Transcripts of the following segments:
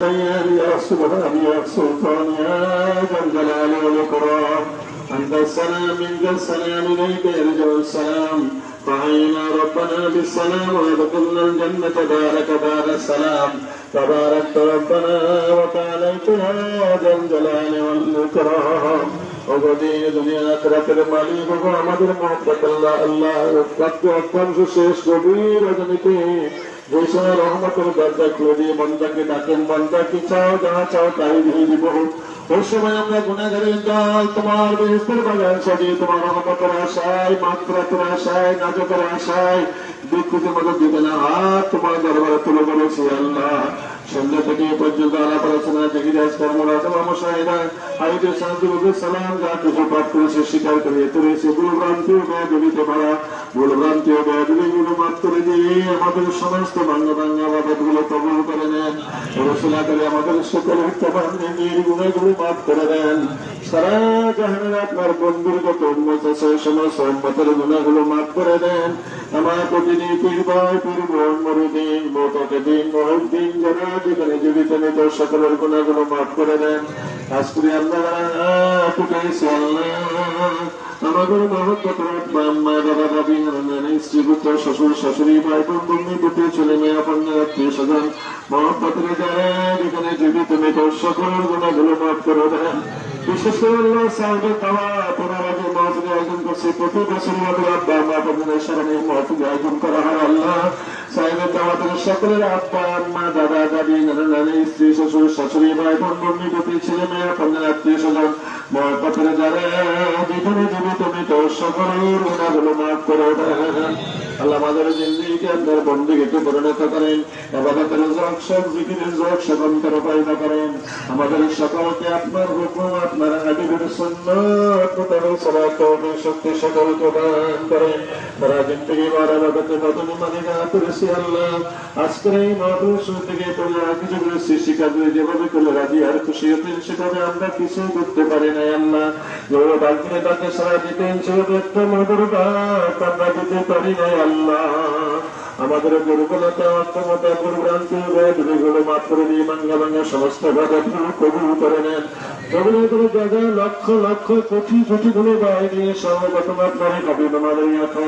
يا سبحان يا سلطان يا ذا الجلال والإكرام أنت السلام منك السلام إليك يرجع السلام فحينا ربنا بالسلام وادخلنا الجنة بارك دار السلام تباركت ربنا وتعاليت يا ذا الجلال والإكرام وقدير দুনিয়া আখিরাতের মালিক ও আমাদের মহব্বত আল্লাহ আল্লাহ কত অত্যন্ত শেষ গভীর রজনীতে যে সময় রহমতের দরজা খুলে দিয়ে বন্দাকে ডাকেন বন্দা কি চাও যা চাও তাই দিয়ে দিব। ওই সময় আমরা গুণাগারের দল, তোমার বেহেস্তের বাগান সাজিয়ে তোমার রহমতের আশায় মাত্রাতের আশায়, নাজকের আশায় বিকৃতির মতো দিবে না। হাত তোমার দরবারে তুলে ধরেছি, আল্লাহ। সন্ধ্যা থেকে পর্যন্ত আলাপ আলোচনা যাস কর্মরত মশাইরা আইদের শান্তি বুঝে সালাম, যা কিছু পাঠ করেছে স্বীকার করে তুলেছে। ভুল ভ্রান্তি ও ব্যয় জড়িত করা ভুল ভ্রান্তি ও ব্যয়গুলো মাফ করে দিয়ে আমাদের সমস্ত বাংলা বাংলা বাবাদগুলো কবল করে নেন। রসুলা করে আমাদের সকল হত্যাবান নিয়ে গুণাগুলো মাফ করে দেন। সারা জাহানের আপনার বন্ধুর যত উন্মত আছে সমস্ত উন্মতের গুণাগুলো মাফ করে দেন। আমার প্রতিদিন পীর ভাই পীর বোন মরুদিন মোটাকে দিন মহদ্দিন যারা যেখানে জীবিত নেত সকলের গুণাগুলো মাফ করে দেন। আজকে টুকাইছি আমাদের মহব্বত মা বাবা দাবি নানি, স্ত্রী শ্বশুর, শাশুড়ি, ভাই, বোন, বন্ধু, পুত্র, ছেলে, মেয়ে আপন আত্মীয় স্বজন, মহব্বতের যারা যেখানে জীবিত নেত সকলের গুণাগুলো মাফ করে দেন। বিশেষ করে সাহেবের মহফিল আয়োজন করছে। প্রতি বছর আমাদের আব্বা, আম্মা আপনাদের সামনে মহফিল আয়োজন করা হয়। আল্লাহ সাহেবের দাওয়াতের সকলের আব্বা, আম্মা, দাদা, দাদি, নানা, নানি, স্ত্রী, শ্বশুর, শাশুড়ি, ভাই, বোন, বন্ধু প্রতি ছেলে, মেয়ে আপনাদের আত্মীয় স্বজন মহব্বতের যারা যেখানে জীবিত মৃত সকলের গুণাগুলো মাফ করে আল্লাহ আমাদের জিন্দিগিকে আপনার বন্দীকে পরিণত করেন, আবাদতের জগ সব, জিকিরের জগ সেবন্তর পাইনা করেন। আমাদের সকলকে আপনার হুকুম, আপনার শিকারে যেভাবে করলে রাজি আর খুশি হতেন আমরা কিছু করতে পারি আল্লাহ যেভাবে তাকে সারা দিতেন সেভাবে একটা আমরা দিতে পারি আল্লাহ আমাদের দুর্বলতা, অক্ষমতা, দুর্ভ্রান্তি মাফ দিয়ে বাংলা বাংলা সমস্ত বাধাগুলো কবুল করে নেন। কবুলের জায়গায় লক্ষ লক্ষ কোটি কোটি গুলো বাইরে সর্বপ্রথম আপনার কবির আমাদের ইয়াথা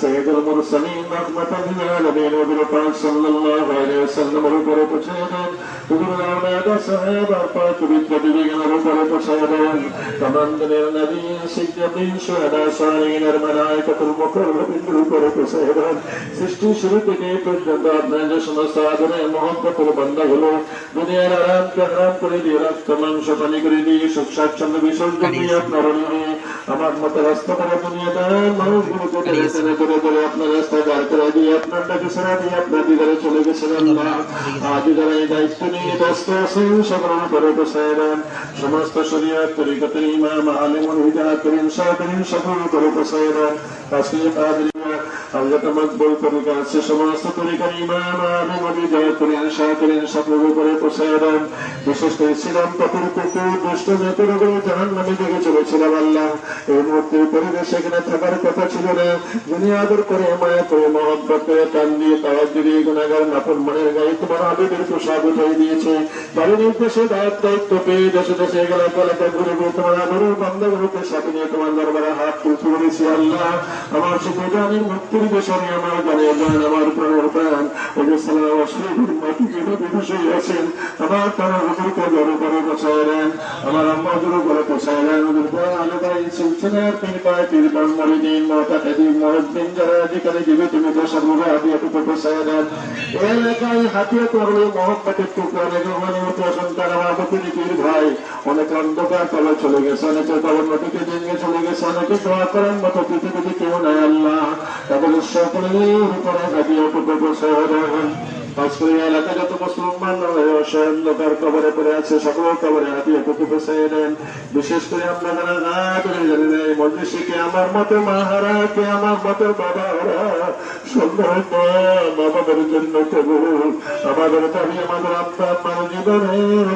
সৈয়দুল মুরসালিন রহমাতাল আলামিন নবীর পাক সাল্লাল্লাহু আলাইহি ওয়াসাল্লামের উপরে পৌঁছে দেন হুজুর আওলাদ সাহেব আর পাক পবিত্র বিবেকের উপরে পৌঁছে দেন তমান্দের নবী সিদ্দিকিন শুহাদা সালিহিনের মালায়েকাতুল মুকাররবিনের উপরে পৌঁছে দেন সৃষ্টি শুরু থেকে পর্যন্ত আপনার যে সমস্ত আদরে মহব্বতের বান্দা হলো দুনিয়ার আরামকে হারাম করে দিয়ে রক্ত, মাংস, পানি করে দিয়ে সুখ, স্বাচ্ছন্দ্য দিয়ে অনুযায়ী আমার মতো রাস্তা করে দুনিয়া দেন মানুষগুলোকে টেনে করে করে আপনার রাস্তায় দাঁড় করে দিয়ে আপনার ডাকে সেরা দিয়ে আপনার দিদারে চলে গেছেন আল্লাহ আজ যারা এই দায়িত্ব নিয়ে ব্যস্ত আছেন সকলের উপরে বসায় দেন সমস্ত শরীয়ত তরিকতের ইমাম আলিমুল হিদায়াত করিম তাদের আল্লাহ। থাকার কথা ছিল না। যিনি আদর করে, মায়া করে টান দিয়ে গুণাগার মনের গায়ে তোমার দিয়েছে। নির্দেশে দায়িত্ব পেয়ে দেশে দেশে এলাকা ঘুরে গিয়ে তোমার সাথে নিয়ে তোমার দরবারে হাত তুলতে আল্লাহ। আমার সুখে দেশনে আমার জানে জান আমার প্রাণের প্রাণ যে সালাম অশ্লীল মাটি যেভাবে বিষয় আছেন আমার তারা হুজুরকে জড়ো করে বসায় দেন আমার আম্মা জড়ো করে বসায় দেন ওদের পর আলাদা এই সিলসিলার পীর পায় পীর বাঙ্গালি দিন মহতা দিন মহদ্দিন যারা যেখানে জীবিত মৃত সর্বদা হাতিয়া টুকু বসায় দেন এলাকায় হাতিয়া করলে মহব্বতের টুকরা রেগুমানি মতো সন্তান আমার বকুলি পীর ভাই অনেক অন্ধকার তলে চলে গেছে অনেকে কবর নদীকে ভেঙে চলে গেছে অনেকে দোয়া করার মতো পৃথিবীতে কেউ নাই আল্লাহ তাদের সকলের উপরে হাতিয়া টুকু বসায় এই এলাকা যত মুসলমান অসহায় অন্ধকার কবরে পড়ে আছে সকল কবরে হাতিয়ে টুকু বসাই দেন বিশেষ করে আমরা যারা না করে জানি না, এই জন্য আমাদের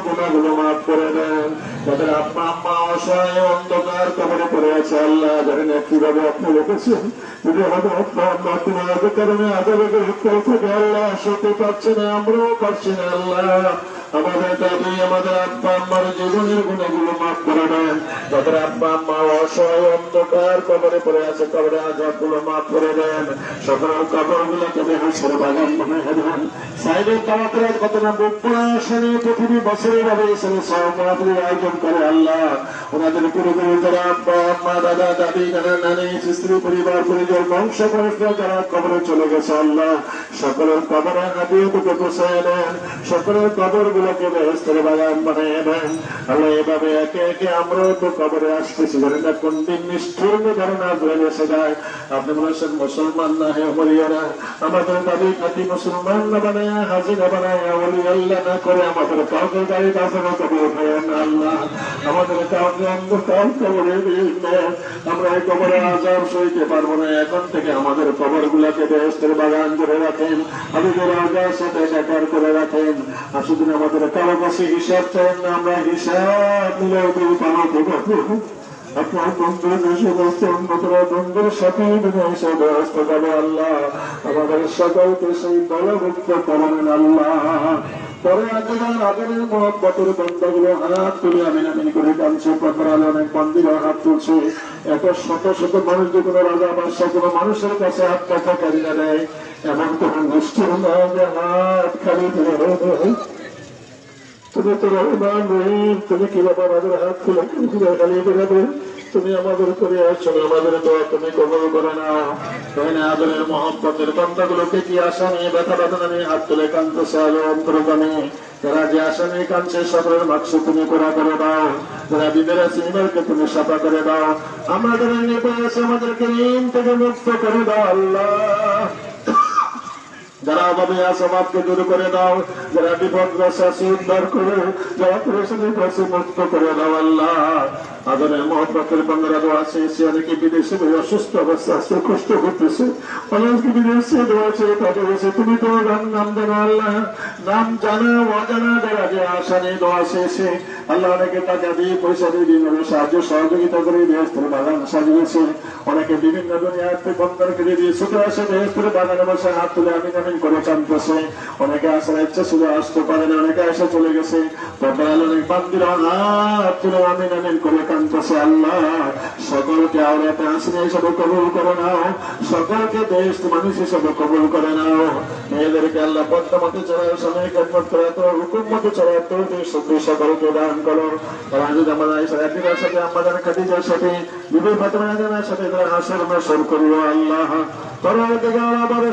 গুণাগুলো মাফ করে দেন। তাদের আব্বা আম্মা অসহায়, অন্ধকার কবরে পড়ে আছে। আল্লাহ জানেন কীভাবে আপনি রেখেছেন যদি আমাদের আব্বা আম্মা তোমার কারণে আদালতে আল্লাহ সতে পারছে না আমরাও পারছি না আল্লাহ। আমাদের দাদি আমাদের আব্বা আম্মার জীবনের গুণাগুলো মাফ করে দেন তাদের আব্বা আম্মা অসহায় অন্ধকার কবরে পড়ে আছে, কবরে আজাবগুলো মাফ করে দেন। সকল কবর গুলোকে বেহেসের বাগান বানিয়ে দেন কত না পৃথিবী বছরের ভাবে এসে আয়োজন করে আল্লাহ। ওনাদের পুরোপুরি যারা আব্বা আম্মা, দাদা, দাদি, নানা, নানি, স্ত্রী, পরিবার, পরিজন বংশ যারা কবরে চলে গেছে, আল্লাহ। সকলের কবরে হাতিয়ে দুটো বসায় দেন, সকলের কবর গুলোকে ব্যবস্থার বাগান বানিয়ে দেন আল্লাহ এভাবে একে একে আমরাও তো কবরে আসতেছি। জানেন না, কোন দিন নিষ্ঠুর ধারণা ধরে এসে যায়, আপনি বলেছেন, মুসলমান না হে মরিয়ারা আমাদের দাবি খাতি মুসলমান না বানায়, হাজিরা বানায়, অলি আল্লাহ না করে আমাদের কাউকে গাড়ি কাছে কবর না আল্লাহ। আমাদের কাউকে অন্ধকার কবরে দিন আমরা এই কবরে আজাব সইতে পারব না। এখন থেকে আমাদের কবর গুলাকে বেহস্তের বাগান করে রাখেন। আমাদের আজার সাথে সাকার করে রাখেন। আর শুধু আমাদের কাছে হিসাব চান আমরা হিসাব মিলে ওদের পালাতে পারব আপনার বন্ধুর সমস্ত অন্যতরা বন্ধুর সাথে ব্যবস্থা করে আল্লাহ। আমাদের সকলকে সেই দলভুক্ত করবেন আল্লাহ। পরে আজকাল আদরের মহব্বতের বন্ধগুলো হাত তুলে আমি নামিন করে টানছে প্রকার অনেক মন্দিরে হাত তুলছে। এত শত শত মানুষ যে কোনো রাজা বাদশাহ, কোনো মানুষের কাছে হাত কথা কারি না দেয় এমন কোন নিষ্ঠুর না যে হাত খালি তুমি তুমি কি আমাদের তুমি করে আসছো আমাদের দোয়া তুমি কবল করে নাও তাহলে আদরের মহব্বতের কি আশা নিয়ে ব্যথা ব্যথা নিয়ে হাত তুলে কান্দছে আলো যারা যে আশা কাঁদছে সকলের মাক্স তুমি করা করে দাও। যারা বিদের আছে তুমি সাফা করে দাও। আমরা যারা নেপে আছে, আমাদেরকে ঋণ থেকে মুক্ত করে দাও আল্লাহ। যারা আমাদের অভাবকে দূর করে দাও, যারা বিপদ আছে উদ্ধার করে। যারা কাছে মুক্ত করে দাও আল্লাহ। আদরের মহব্বতের বন্ধুরা দোয়া চেয়েছে অনেকে বিদেশে অসুস্থ অবস্থা আছে কষ্ট করতেছে। অনেকে বিদেশে দোয়া তাদের কাছে তুমি তো নাম নাম জানো আল্লাহ। নাম জানা, অজানা, যারা যে আশা নিয়ে দোয়া চেয়েছে। আল্লাহ অনেকে টাকা দিয়ে পয়সা দিয়ে বিভিন্ন সাহায্য, সহযোগিতা করে বৃহস্পতি বাগান সাজিয়েছে অনেকে বিভিন্ন দুনিয়ার বন্ধনকে দিয়ে ছোট আসে বৃহস্পতি বাগানে বসে হাত তুলে আমি নামিন করে টানতেছে অনেকে আসার ইচ্ছা ছিল, আসতে পারে না, অনেকে এসে চলে গেছে। তখন অনেক বান্দির, হাত তুলে আমি নামিন করে টানতেছে আল্লাহ, সকলকে আওরাতে আসনে হিসাবে কবুল করে নাও। সকলকে দেশ মানুষ হিসাবে কবুল করে নাও। মেয়েদেরকে আল্লাহ বর্তমানে চলার সময় খেদমত করে তো হুকুম মতো চলার সত্যি সকলকে দান করো। তারা যদি আমাদের একদিনের সাথে আমাদের খাদিজার সাথে বিবি ফাতেমা সাথে তারা হাসর মাসর করিও আল্লাহ। করে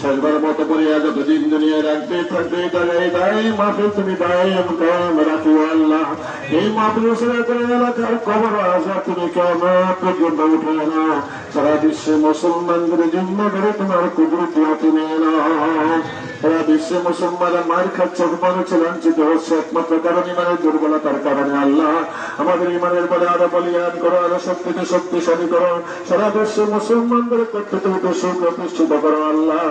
শেষবার মতো করিয়া যতদিন দুনিয়া রাখবে থাকবে এই দায় মাফে তুমি তাই কায়ম রাখিও আল্লাহ। এই মাফে সেরা করে এলাকার খবর আসা তুমি কেন পর্যন্ত উঠে না সারা বিশ্বে মুসলমানদের জন্য করে তোমার কুদরতি হাতে নিয়ে সারা বিশ্বে মুসলমানরা মার খাচ্ছে অপমান হচ্ছে লাঞ্ছিত হচ্ছে একমাত্র কারণ ইমানের দুর্বলতার কারণে। আল্লাহ আমাদের ইমানের বলে আরও বলিয়ান করো, আরও শক্তিকে শক্তিশালী করো। সারা বিশ্বে মুসলমানদের সুপ্রতিষ্ঠিত করো, আল্লাহ।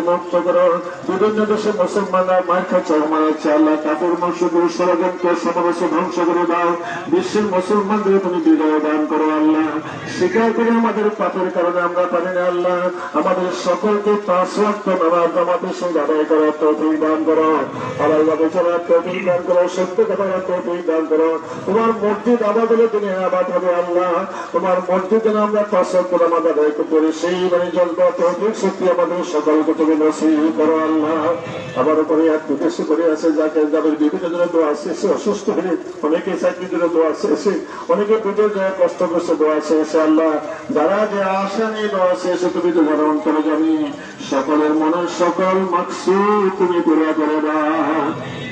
মুক্ত করো। বিভিন্ন দেশে মুসলমানরা মার খাচ্ছে আল্লাহ মসুদের ষড়যন্ত্র সমাবেশে ধ্বংস করে দাও। বিশ্বের মুসলমানদের তুমি বিজয় দান করো, আল্লাহ। স্বীকার করে আমাদের পাপের কারণে আমরা পারি না, আল্লাহ। আমাদের সকলকে পাঁচ নামাজ আমাদের আমরা সকলকে তুমি করো আল্লাহ আবার উপরে এক বিদেশে করে আছে যাকে যাদের বিভিন্ন জনের দোয়া সে অসুস্থ হয়ে অনেকে চাকরি জন্য দোয়া সে অনেকে পুজোর যায় কষ্ট দোয়া আছে আল্লাহ যারা যে আশা নিয়ে দোয়া সে তুমি তো যারা অন্তরে জানি সকলের মনের সকল মাকসুদ তুমি পুরা করে দাও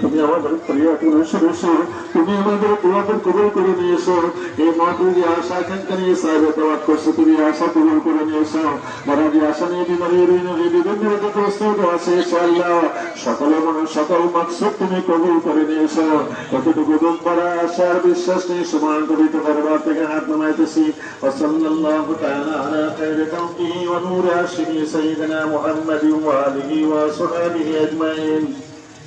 তুমি আমাদের পুরুষ ঋষি তুমি আমাদের দোয়াদের কবুল করে নিয়েছো। এই মাহফিল যে আশা আকাঙ্ক্ষা নিয়ে সাহেবের দাওয়াত করছ। তুমি আশা কবুল করে নিয়েছো। যারা যে আশা নিয়ে বিমারি বিভিন্ন রোগগ্রস্ত আছে আল্লাহ সকলে সকল মাকসুদ তুমি কবুল করে নিয়েছো। এতটুকু দুঃখ করা আশার বিশ্বাস নিয়ে সমান করিতে দরবার থেকে হাত নামাইতেছি। ওয়া আলিহি ওয়া সাহবিহি আজমাইন।